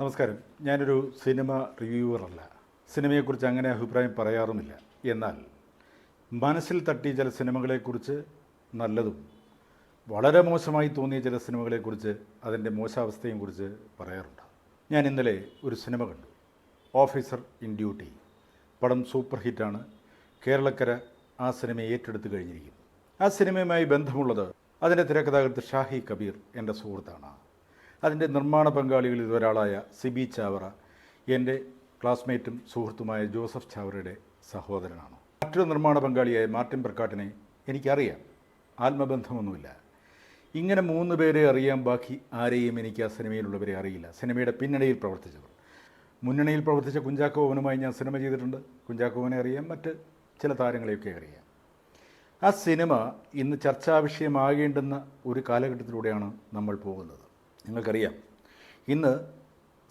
നമസ്കാരം. ഞാനൊരു സിനിമ റിവ്യൂവറല്ല. സിനിമയെക്കുറിച്ച് അങ്ങനെ അഭിപ്രായം പറയാറുമില്ല. എന്നാൽ മനസ്സിൽ തട്ടിയ ചില സിനിമകളെക്കുറിച്ച് നല്ലതും വളരെ മോശമായി തോന്നിയ ചില സിനിമകളെക്കുറിച്ച് അതിന്റെ മോശാവസ്ഥയും കുറിച്ച് പറയാറുണ്ട്. ഞാൻ ഇന്നലെ ഒരു സിനിമ കണ്ടു. Officer in duty. പടം സൂപ്പർ ഹിറ്റാണ്. കേരളക്കര ആ സിനിമ ഏറ്റെടുത്ത് കഴിഞ്ഞിരിക്കുന്നു. ആ സിനിമയുമായി ബന്ധമുള്ളത് അതിന്റെ തിരക്കഥാകൃത്ത് ഷാഹി കബീർ എന്റെ സുഹൃത്താണ്. അതിന്റെ നിർമ്മാണ പങ്കാളികളിൽ ഒരാളായ സിബി ചാവറ എന്റെ ക്ലാസ്മേറ്റും സുഹൃത്തുമായ ജോസഫ് ചാവറയുടെ സഹോദരനാണ്. മറ്റൊരു നിർമ്മാണ പങ്കാളിയായ മാർട്ടിൻ പ്രക്കാട്ടിനെ എനിക്കറിയാം. ആത്മബന്ധമൊന്നുമില്ല. ഇങ്ങനെ മൂന്ന് പേരെ അറിയാം ബാക്കി ആരെയും എനിക്ക് ആ സിനിമയിലുള്ളവരെ അറിയില്ല. സിനിമയുടെ പിന്നണിയിൽ പ്രവർത്തിച്ചവർ. മുന്നണിയിൽ പ്രവർത്തിച്ച കുഞ്ചാക്കോവനുമായി ഞാൻ സിനിമ ചെയ്തിട്ടുണ്ട്. കുഞ്ചാക്കോവനെ അറിയാം. മറ്റ് ചില താരങ്ങളെയൊക്കെ അറിയാം. ആ സിനിമ ഇന്ന് ചർച്ചാ വിഷയമാകേണ്ടുന്ന ഒരു കാലഘട്ടത്തിലൂടെയാണ് നമ്മൾ പോകുന്നത്. നിങ്ങൾക്കറിയാം. ഇന്ന്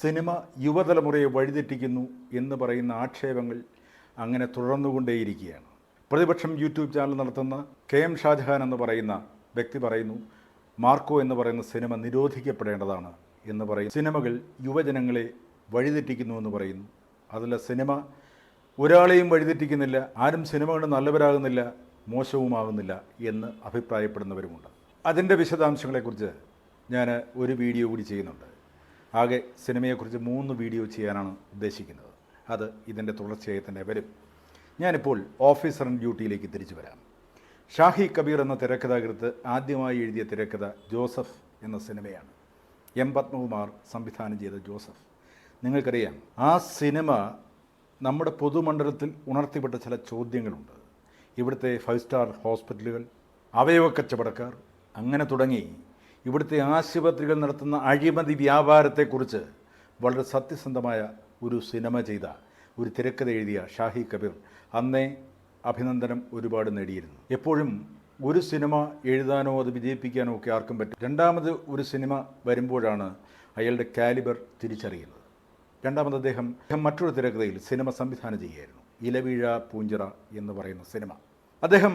സിനിമ യുവതലമുറയെ വഴിതെറ്റിക്കുന്നു എന്ന് പറയുന്ന ആക്ഷേപങ്ങൾ അങ്ങനെ തുടർന്നുകൊണ്ടേയിരിക്കുകയാണ്. പ്രതിപക്ഷം യൂട്യൂബ് ചാനൽ നടത്തുന്ന കെ എം ഷാജഹാൻ എന്ന് പറയുന്ന വ്യക്തി പറയുന്നു മാർക്കോ എന്ന് പറയുന്ന സിനിമ നിരോധിക്കപ്പെടേണ്ടതാണ് എന്ന് പറയും സിനിമകൾ യുവജനങ്ങളെ വഴിതെറ്റിക്കുന്നു എന്ന് പറയുന്നു. അതിൽ സിനിമ ഒരാളെയും വഴിതെറ്റിക്കുന്നില്ല ആരും സിനിമ കൊണ്ട് നല്ലവരാകുന്നില്ല മോശവുമാകുന്നില്ല എന്ന് അഭിപ്രായപ്പെടുന്നവരുമുണ്ട്. അതിന്റെ വിശദാംശങ്ങളെക്കുറിച്ച് ഞാൻ ഒരു വീഡിയോ കൂടി ചെയ്യുന്നുണ്ട്. ആകെ സിനിമയെക്കുറിച്ച് മൂന്ന് വീഡിയോ ചെയ്യാനാണ് ഉദ്ദേശിക്കുന്നത്. അത് ഇതിന്റെ തുടർച്ചയായി തന്നെ വരും. ഞാനിപ്പോൾ ഓഫീസർ ഡ്യൂട്ടിയിലേക്ക് തിരിച്ചു വരാം. ഷാഹി കബീർ എന്ന തിരക്കഥാകൃത്ത് ആദ്യമായി എഴുതിയ തിരക്കഥ ജോസഫ് എന്ന സിനിമയാണ്. എം പത്മകുമാർ സംവിധാനം ചെയ്ത ജോസഫ്. നിങ്ങൾക്കറിയാം ആ സിനിമ നമ്മുടെ പൊതുമണ്ഡലത്തിൽ ഉണർത്തിപ്പെട്ട ചില ചോദ്യങ്ങളുണ്ട്. ഇവിടുത്തെ ഫൈവ് സ്റ്റാർ ഹോസ്പിറ്റലുകൾ അവയവക്കച്ചവടക്കാർ അങ്ങനെ തുടങ്ങി. ഇവിടുത്തെ ആശുപത്രികൾ നടത്തുന്ന അഴിമതി വ്യാപാരത്തെക്കുറിച്ച് വളരെ സത്യസന്ധമായ ഒരു സിനിമ ചെയ്ത ഒരു തിരക്കഥ എഴുതിയ ഷാഹി കബീർ അന്നേ അഭിനന്ദനം ഒരുപാട് നേടിയിരുന്നു. എപ്പോഴും ഒരു സിനിമ എഴുതാനോ അത് വിജയിപ്പിക്കാനോ ഒക്കെ ആർക്കും പറ്റും. രണ്ടാമത് ഒരു സിനിമ വരുമ്പോഴാണ് അയാളുടെ കാലിബർ തിരിച്ചറിയുന്നത്. രണ്ടാമത് അദ്ദേഹം അദ്ദേഹം മറ്റൊരു തിരക്കഥയിൽ സിനിമ സംവിധാനം ചെയ്യുകയായിരുന്നു ഇലവീഴ പൂഞ്ചിറ എന്ന് പറയുന്ന സിനിമ. അദ്ദേഹം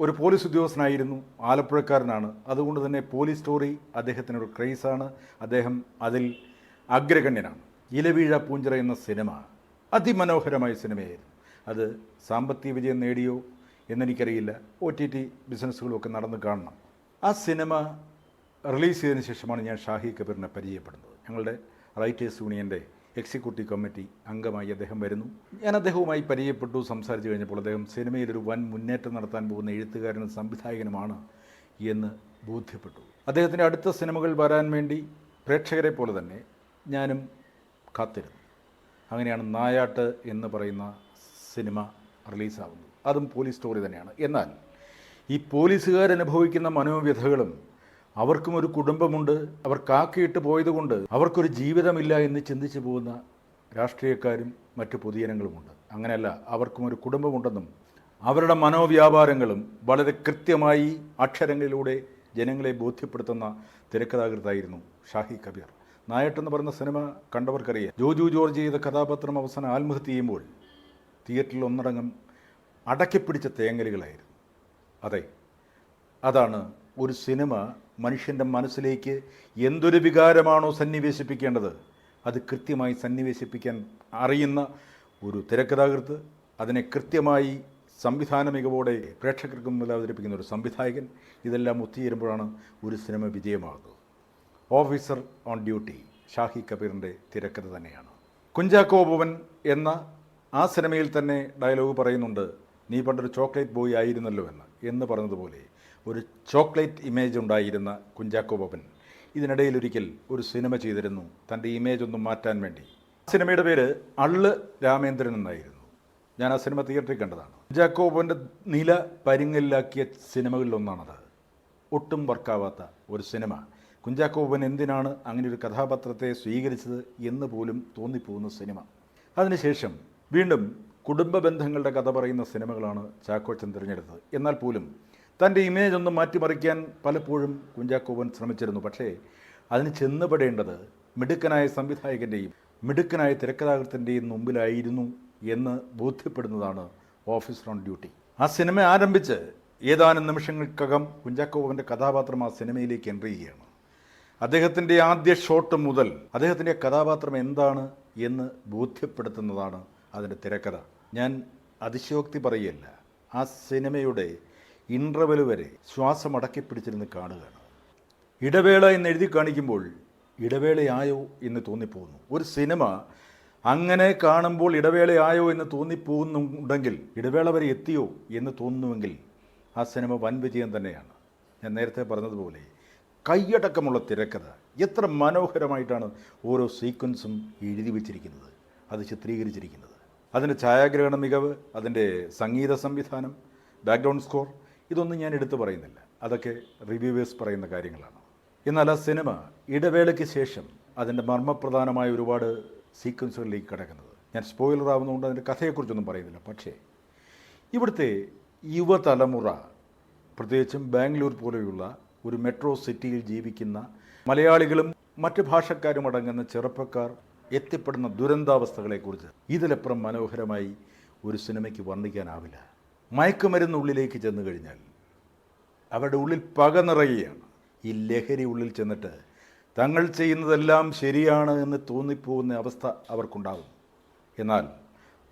ഒരു പോലീസ് ഉദ്യോഗസ്ഥനായിരുന്നു ആലപ്പുഴക്കാരനാണ്. അതുകൊണ്ട് തന്നെ പോലീസ് സ്റ്റോറി അദ്ദേഹത്തിനൊരു ക്രേസാണ്. അദ്ദേഹം അതിൽ അഗ്രഗണ്യനാണ്. ഇലവീഴ പൂഞ്ചിറ എന്ന സിനിമ അതിമനോഹരമായ സിനിമയായിരുന്നു. അത് സാമ്പത്തിക വിജയം നേടിയോ എന്നെനിക്കറിയില്ല. ഒ ടി ടി ബിസിനസ്സുകളൊക്കെ നടന്ന് കാണണം. ആ സിനിമ റിലീസ് ചെയ്തതിന് ശേഷമാണ് ഞാൻ ഷാഹി കബീറിനെ പരിചയപ്പെടുന്നത്. ഞങ്ങളുടെ റൈറ്റേഴ്സ് യൂണിയന്റെ എക്സിക്യൂട്ടീവ് കമ്മിറ്റി അംഗമായി അദ്ദേഹം വരുന്നു. ഞാൻ അദ്ദേഹവുമായി പരിചയപ്പെട്ടു സംസാരിച്ചു കഴിഞ്ഞപ്പോൾ അദ്ദേഹം സിനിമയിലൊരു വൻ മുന്നേറ്റം നടത്താൻ പോകുന്ന എഴുത്തുകാരനും സംവിധായകനുമാണ് എന്ന് ബോധ്യപ്പെട്ടു. അദ്ദേഹത്തിന്റെ അടുത്ത സിനിമകൾ വരാൻ വേണ്ടി പ്രേക്ഷകരെ പോലെ തന്നെ ഞാനും കാത്തിരുന്നു. അങ്ങനെയാണ് നായാട്ട് എന്ന് പറയുന്ന സിനിമ റിലീസാവുന്നത്. അതും പോലീസ് സ്റ്റോറി തന്നെയാണ്. എന്നാൽ ഈ പോലീസുകാർ അനുഭവിക്കുന്ന മനോവ്യഥകളും അവർക്കും ഒരു കുടുംബമുണ്ട്. അവർ കാക്കിയിട്ട് പോയതുകൊണ്ട് അവർക്കൊരു ജീവിതമില്ല എന്ന് ചിന്തിച്ചു പോകുന്ന രാഷ്ട്രീയക്കാരും മറ്റു പൊതുജനങ്ങളുമുണ്ട്. അങ്ങനെയല്ല അവർക്കും ഒരു കുടുംബമുണ്ടെന്നും അവരുടെ മനോവ്യാപാരങ്ങളും വളരെ കൃത്യമായി അക്ഷരങ്ങളിലൂടെ ജനങ്ങളെ ബോധ്യപ്പെടുത്തുന്ന തിരക്കഥാകൃത്തായിരുന്നു ഷാഹി കബീർ. നായട്ടെന്ന് പറയുന്ന സിനിമ കണ്ടവർക്കറിയാം. ജോജു ജോർജ് ചെയ്ത കഥാപാത്രം അവസാനം ആത്മഹത്യ ചെയ്യുമ്പോൾ തിയേറ്ററിൽ ഒന്നടങ്കം അടക്കിപ്പിടിച്ച തേങ്ങലുകളായിരുന്നു. അതെ അതാണ് ഒരു സിനിമ മനുഷ്യന്റെ മനസ്സിലേക്ക് എന്തൊരു വികാരമാണോ സന്നിവേശിപ്പിക്കേണ്ടത്? അത് കൃത്യമായി സന്നിവേശിപ്പിക്കാൻ അറിയുന്ന ഒരു തിരക്കഥാകൃത്ത് അതിനെ കൃത്യമായി സംവിധാന മികവോടെ പ്രേക്ഷകർക്ക് മുന്നിൽ അവതരിപ്പിക്കുന്ന ഒരു സംവിധായകൻ ഇതെല്ലാം ഒത്തുചേരുമ്പോഴാണ് ഒരു സിനിമ വിജയമാകുന്നത്. ഓഫീസർ ഓൺ ഡ്യൂട്ടി ഷാഹി കബീറിന്റെ തിരക്കഥ തന്നെയാണ്. കുഞ്ചാക്കോ ഭവൻ എന്ന ആ സിനിമയിൽ തന്നെ ഡയലോഗ് പറയുന്നുണ്ട് നീ പണ്ടൊരു ചോക്ലേറ്റ് ബോയ് ആയിരുന്നല്ലോ എന്ന് എന്ന് പറഞ്ഞതുപോലെ. ഒരു ചോക്ലേറ്റ് ഇമേജ് ഉണ്ടായിരുന്ന കുഞ്ചാക്കോ ബോബൻ. ഇതിനിടയിൽ ഒരിക്കൽ ഒരു സിനിമ ചെയ്തിരുന്നു. തന്റെ ഇമേജ് ഒന്നും മാറ്റാൻ വേണ്ടി. ആ സിനിമയുടെ പേര് അള്ള് രാമേന്ദ്രൻ എന്നായിരുന്നു. ഞാൻ ആ സിനിമ തിയേറ്ററിൽ കണ്ടതാണ്. കുഞ്ചാക്കോ ബോബന്റെ നില പരിങ്ങലിലാക്കിയ സിനിമകളിലൊന്നാണത് ഒട്ടും വർക്കാവാത്ത ഒരു സിനിമ. കുഞ്ചാക്കോ ബോബൻ എന്തിനാണ് അങ്ങനെ ഒരു കഥാപാത്രത്തെ സ്വീകരിച്ചത് എന്ന് പോലും തോന്നിപ്പോകുന്ന സിനിമ. അതിനുശേഷം വീണ്ടും കുടുംബ ബന്ധങ്ങളുടെ കഥ പറയുന്ന സിനിമകളാണ് ചാക്കോച്ചൻ തിരഞ്ഞെടുത്തത്. എന്നാൽ പോലും തന്റെ ഇമേജ് ഒന്ന് മാറ്റിമറിക്കാൻ പലപ്പോഴും കുഞ്ചാക്കോവൻ ശ്രമിച്ചിരുന്നു. പക്ഷേ അതിന് ചെന്നുപെടേണ്ടത് മിടുക്കനായ സംവിധായകന്റെയും മിടുക്കനായ തിരക്കഥാകൃത്തിന്റെയും മുമ്പിലായിരുന്നു എന്ന് ബോധ്യപ്പെടുന്നതാണ് ഓഫീസർ ഓൺ ഡ്യൂട്ടി ആ സിനിമ ആരംഭിച്ച് ഏതാനും നിമിഷങ്ങൾക്കകം കുഞ്ചാക്കോവന്റെ കഥാപാത്രം ആ സിനിമയിലേക്ക് എന്റർ ചെയ്യുകയാണ് അദ്ദേഹത്തിന്റെ ആദ്യ ഷോട്ട് മുതൽ അദ്ദേഹത്തിന്റെ കഥാപാത്രം എന്താണ് എന്ന് ബോധ്യപ്പെടുത്തുന്നതാണ് അതിന്റെ തിരക്കഥ. ഞാൻ അതിശയോക്തി പറയല്ല ആ സിനിമയുടെ ഇന്റർവെൽ വരെ ശ്വാസം അടക്കി പിടിച്ചിരുന്ന് കാണുകയാണ്. ഇടവേള എന്ന് എഴുതി കാണിക്കുമ്പോൾ ഇടവേളയായോ എന്ന് തോന്നിപ്പോകുന്നു. ഒരു സിനിമ അങ്ങനെ കാണുമ്പോൾ ഇടവേളയായോ എന്ന് തോന്നിപ്പോകുന്നുണ്ടെങ്കിൽ ഇടവേള വരെ എത്തിയോ എന്ന് തോന്നുന്നുവെങ്കിൽ ആ സിനിമ വൻ വിജയം തന്നെയാണ്. ഞാൻ നേരത്തെ പറഞ്ഞതുപോലെ കൈയടക്കമുള്ള തിരക്കഥ എത്ര മനോഹരമായിട്ടാണ് ഓരോ സീക്വൻസും എഴുതി വച്ചിരിക്കുന്നത് അത് ചിത്രീകരിച്ചിരിക്കുന്നത്. അതിന്റെ ഛായാഗ്രഹണ മികവ് അതിന്റെ സംഗീത സംവിധാനം ബാക്ക്ഗ്രൗണ്ട് സ്കോർ ഇതൊന്നും ഞാൻ എടുത്തു പറയുന്നില്ല. അതൊക്കെ റിവ്യൂവേഴ്സ് പറയുന്ന കാര്യങ്ങളാണ്. എന്നാൽ ആ സിനിമ ഇടവേളയ്ക്ക് ശേഷം അതിന്റെ മർമ്മപ്രധാനമായ ഒരുപാട് സീക്വൻസുകളിലേക്ക് കിടക്കുന്നത്. ഞാൻ സ്പോയിലർ ആവുന്നതുകൊണ്ട് അതിന്റെ കഥയെക്കുറിച്ചൊന്നും പറയുന്നില്ല. പക്ഷേ ഇവിടുത്തെ യുവതലമുറ പ്രത്യേകിച്ചും ബാംഗ്ലൂർ പോലെയുള്ള ഒരു മെട്രോ സിറ്റിയിൽ ജീവിക്കുന്ന മലയാളികളും മറ്റ് ഭാഷക്കാരും അടങ്ങുന്ന ചെറുപ്പക്കാർ എത്തിപ്പെടുന്ന ദുരന്താവസ്ഥകളെക്കുറിച്ച് ഇതിലപ്പുറം മനോഹരമായി ഒരു സിനിമയ്ക്ക് വർണിക്കാനാവില്ല. മയക്കുമരുന്നുള്ളിലേക്ക് ചെന്ന് കഴിഞ്ഞാൽ അവരുടെ ഉള്ളിൽ പക നിറയുകയാണ്. ഈ ലഹരി ഉള്ളിൽ ചെന്നിട്ട് തങ്ങൾ ചെയ്യുന്നതെല്ലാം ശരിയാണ് എന്ന് തോന്നിപ്പോകുന്ന അവസ്ഥ അവർക്കുണ്ടാകും. എന്നാൽ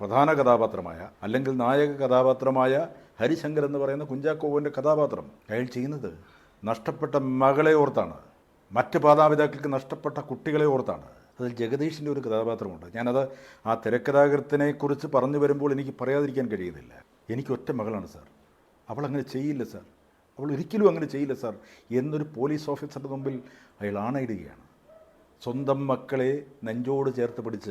പ്രധാന കഥാപാത്രമായ അല്ലെങ്കിൽ നായക കഥാപാത്രമായ ഹരിശങ്കർ എന്ന് പറയുന്ന കുഞ്ചാക്കോവിന്റെ കഥാപാത്രം അയാൾ ചെയ്യുന്നത് നഷ്ടപ്പെട്ട മകളെ ഓർത്താണ്. മറ്റ് മാതാപിതാക്കൾക്ക് നഷ്ടപ്പെട്ട കുട്ടികളെ ഓർത്താണ്. അതിൽ ജഗദീഷിന്റെ ഒരു കഥാപാത്രമുണ്ട്. ഞാനത് ആ തിരക്കഥാകൃത്തിനെ കുറിച്ച് പറഞ്ഞു വരുമ്പോൾ എനിക്ക് പറയാതിരിക്കാൻ കഴിയുന്നില്ല. എനിക്ക് ഒറ്റ മകളാണ് സാർ. അവൾ അങ്ങനെ ചെയ്യില്ല സാർ. അവൾ ഒരിക്കലും അങ്ങനെ ചെയ്യില്ല സാർ എന്നൊരു പോലീസ് ഓഫീസറുടെ മുമ്പിൽ അയാൾ ആണയിടുകയാണ്. സ്വന്തം മക്കളെ നെഞ്ചോട് ചേർത്ത് പിടിച്ച്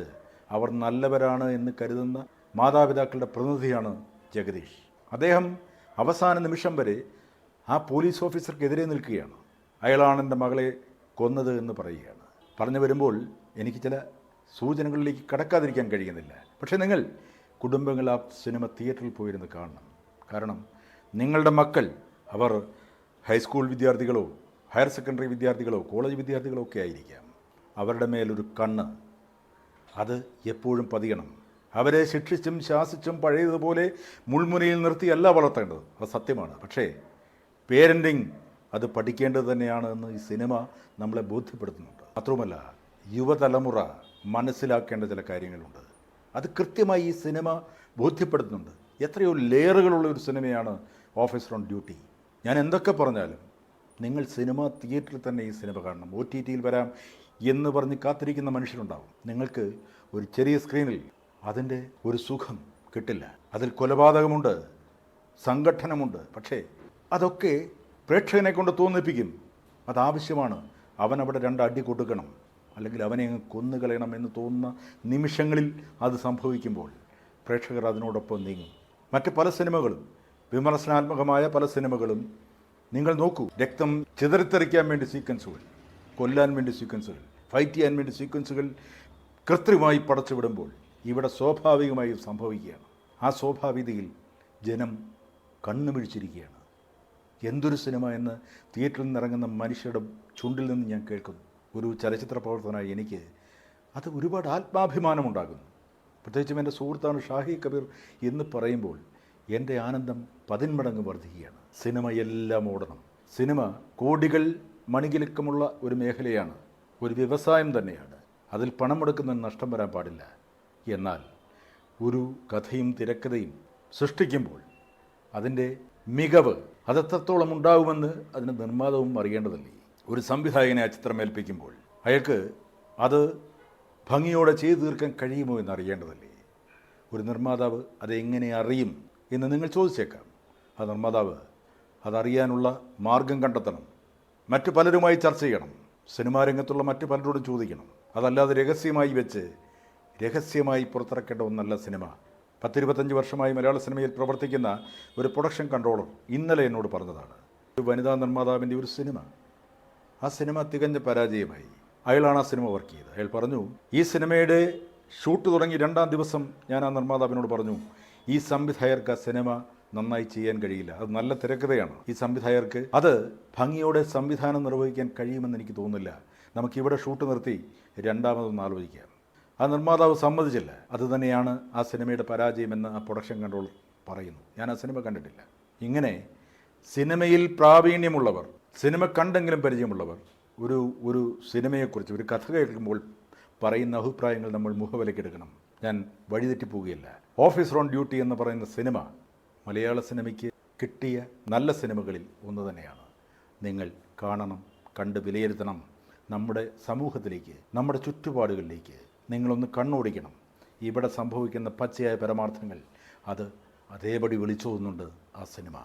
അവർ നല്ലവരാണ് എന്ന് കരുതുന്ന മാതാപിതാക്കളുടെ പ്രതിനിധിയാണ് ജഗദീഷ്. അദ്ദേഹം അവസാന നിമിഷം വരെ ആ പോലീസ് ഓഫീസർക്കെതിരെ നിൽക്കുകയാണ്. അയാളാണ് എന്റെ മകളെ കൊന്നത് എന്ന് പറയുകയാണ്. പറഞ്ഞു വരുമ്പോൾ എനിക്ക് ചില സൂചനകളിലേക്ക് കടക്കാതിരിക്കാൻ കഴിയുന്നില്ല. പക്ഷേ നിങ്ങൾ കുടുംബങ്ങൾ ആ സിനിമ തിയേറ്ററിൽ പോയിരുന്ന് കാണണം. കാരണം നിങ്ങളുടെ മക്കൾ അവർ ഹൈസ്കൂൾ വിദ്യാർത്ഥികളോ ഹയർ സെക്കൻഡറി വിദ്യാർത്ഥികളോ കോളേജ് വിദ്യാർത്ഥികളോ ഒക്കെ ആയിരിക്കാം. അവരുടെ മേലൊരു കണ്ണ്. അത് എപ്പോഴും പതിയണം. അവരെ ശിക്ഷിച്ചും ശാസിച്ചും പഴയതുപോലെ മുൾമുനയിൽ നിർത്തിയല്ല വളർത്തേണ്ടത്. അത് സത്യമാണ്. പക്ഷേ പേരന്റിങ് അത് പഠിക്കേണ്ടത് തന്നെയാണ് എന്ന് ഈ സിനിമ നമ്മളെ ബോധ്യപ്പെടുത്തുന്നുണ്ട്. മാത്രവുമല്ല യുവതലമുറ മനസ്സിലാക്കേണ്ട ചില കാര്യങ്ങളുണ്ട്. അത് കൃത്യമായി ഈ സിനിമ ബോധ്യപ്പെടുത്തുന്നുണ്ട്. എത്രയോ ലെയറുകളുള്ള ഒരു സിനിമയാണ് ഓഫീസർ ഓൺ ഡ്യൂട്ടി. ഞാൻ എന്തൊക്കെ പറഞ്ഞാലും നിങ്ങൾ സിനിമ തിയേറ്ററിൽ തന്നെ ഈ സിനിമ കാണണം. ഒ ടി ടിയിൽ വരാം എന്ന് പറഞ്ഞ് കാത്തിരിക്കുന്ന മനുഷ്യരുണ്ടാവും. നിങ്ങൾക്ക് ഒരു ചെറിയ സ്ക്രീനിൽ അതിന്റെ ഒരു സുഖം കിട്ടില്ല. അതിൽ കൊലപാതകമുണ്ട് സംഘട്ടനമുണ്ട്. പക്ഷേ അതൊക്കെ പ്രേക്ഷകനെ കൊണ്ട് തോന്നിപ്പിക്കും. അതാവശ്യമാണ് അവൻ അവിടെ രണ്ട് അടി കൊടുക്കണം. അല്ലെങ്കിൽ അവനെ കൊന്നുകളയണം എന്ന് തോന്നുന്ന നിമിഷങ്ങളിൽ അത് സംഭവിക്കുമ്പോൾ പ്രേക്ഷകർ അതിനോടൊപ്പം നീങ്ങും. മറ്റ് പല സിനിമകളും വിമർശനാത്മകമായ പല സിനിമകളും നിങ്ങൾ നോക്കൂ. രക്തം ചിതറിത്തെറിക്കാൻ വേണ്ടി സീക്വൻസുകൾ കൊല്ലാൻ വേണ്ടി സീക്വൻസുകൾ ഫൈറ്റ് ചെയ്യാൻ വേണ്ടി സീക്വൻസുകൾ കൃത്രിമമായി പടച്ചുവിടുമ്പോൾ ഇവിടെ സ്വാഭാവികമായി സംഭവിക്കുകയാണ്. ആ സ്വാഭാവികതയിൽ ജനം കണ്ണുമിഴിച്ചിരിക്കുകയാണ് എന്തൊരു സിനിമ എന്ന് തിയേറ്ററിൽ നിന്ന് ഇറങ്ങുന്ന മനുഷ്യരുടെ ചുണ്ടിൽ നിന്ന് ഞാൻ കേൾക്കുന്നു. ഒരു ചലച്ചിത്ര പ്രവർത്തകനായി എനിക്ക് അത് ഒരുപാട് ആത്മാഭിമാനമുണ്ടാകുന്നു. പ്രത്യേകിച്ചും എന്റെ സുഹൃത്താണ് ഷാഹി കബീർ എന്ന് പറയുമ്പോൾ എന്റെ ആനന്ദം പതിന്മടങ്ങ് വർദ്ധിക്കുകയാണ്. സിനിമ എല്ലാം ഓടണം. സിനിമ കോടികൾ മണികിലുക്കമുള്ള ഒരു മേഖലയാണ്. ഒരു വ്യവസായം തന്നെയാണ്. അതിൽ പണം മുടക്കുന്നതിന് നഷ്ടം വരാൻ പാടില്ല. എന്നാൽ ഒരു കഥയും തിരക്കഥയും സൃഷ്ടിക്കുമ്പോൾ അതിന്റെ മികവ് അതെത്രത്തോളം ഉണ്ടാകുമെന്ന് അതിന് നിർമ്മാതാവും അറിയേണ്ടതല്ലേ? ഒരു സംവിധായകനെ ആ ചിത്രം ഏൽപ്പിക്കുമ്പോൾ അയാൾക്ക് അത് ഭംഗിയോടെ ചെയ്തു തീർക്കാൻ കഴിയുമോ എന്ന് അറിയേണ്ടതല്ലേ ഒരു നിർമ്മാതാവ് അതെങ്ങനെ അറിയും എന്ന് നിങ്ങൾ ചോദിച്ചേക്കാം. ആ നിർമ്മാതാവ് അതറിയാനുള്ള മാർഗം കണ്ടെത്തണം. മറ്റു പലരുമായി ചർച്ച ചെയ്യണം. സിനിമാ രംഗത്തുള്ള മറ്റു പലരോടും ചോദിക്കണം. അതല്ലാതെ രഹസ്യമായി വെച്ച് രഹസ്യമായി പുറത്തിറക്കേണ്ട ഒന്നല്ല സിനിമ. പത്തിരുപത്തഞ്ച് വർഷമായി മലയാള സിനിമയിൽ പ്രവർത്തിക്കുന്ന ഒരു പ്രൊഡക്ഷൻ കൺട്രോളർ ഇന്നലെ എന്നോട് പറഞ്ഞതാണ്. ഒരു വനിതാ നിർമ്മാതാവിന്റെ ഒരു സിനിമ. ആ സിനിമ തികഞ്ഞ പരാജയമായി. അയാളാണ് ആ സിനിമ വർക്ക് ചെയ്തത്. അയാൾ പറഞ്ഞു ഈ സിനിമയുടെ ഷൂട്ട് തുടങ്ങി രണ്ടാം ദിവസം ഞാൻ ആ നിർമ്മാതാവിനോട് പറഞ്ഞു ഈ സംവിധായകർക്ക് ആ സിനിമ നന്നായി ചെയ്യാൻ കഴിയില്ല. അത് നല്ല തിരക്കഥയാണ്. ഈ സംവിധായകർക്ക് അത് ഭംഗിയോടെ സംവിധാനം നിർവഹിക്കാൻ കഴിയുമെന്ന് എനിക്ക് തോന്നുന്നില്ല. നമുക്കിവിടെ ഷൂട്ട് നിർത്തി രണ്ടാമതൊന്ന് ആലോചിക്കാം. ആ നിർമ്മാതാവ് സമ്മതിച്ചില്ല. അത് തന്നെയാണ് ആ സിനിമയുടെ പരാജയമെന്ന് ആ പ്രൊഡക്ഷൻ കൺട്രോളർ പറയുന്നു. ഞാൻ ആ സിനിമ കണ്ടിട്ടില്ല. ഇങ്ങനെ സിനിമയിൽ പ്രാവീണ്യമുള്ളവർ സിനിമ കണ്ടെങ്കിലും പരിചയമുള്ളവർ ഒരു ഒരു സിനിമയെക്കുറിച്ച് ഒരു കഥ കേൾക്കുമ്പോൾ പറയുന്ന അഭിപ്രായങ്ങൾ നമ്മൾ മുഖവിലക്കെടുക്കണം ഞാൻ വഴിതെറ്റിപ്പോവുകയില്ല. ഓഫീസർ ഓൺ ഡ്യൂട്ടി എന്ന് പറയുന്ന സിനിമ മലയാള സിനിമയ്ക്ക് കിട്ടിയ നല്ല സിനിമകളിൽ ഒന്ന് തന്നെയാണ്. നിങ്ങൾ കാണണം കണ്ട് വിലയിരുത്തണം. നമ്മുടെ സമൂഹത്തിലേക്ക് നമ്മുടെ ചുറ്റുപാടുകളിലേക്ക് നിങ്ങളൊന്ന് കണ്ണോടിക്കണം. ഇവിടെ സംഭവിക്കുന്ന പച്ചയായ പരമാർത്ഥങ്ങൾ അത് അതേപടി വിളിച്ചോതുന്നുണ്ട് ആ സിനിമ.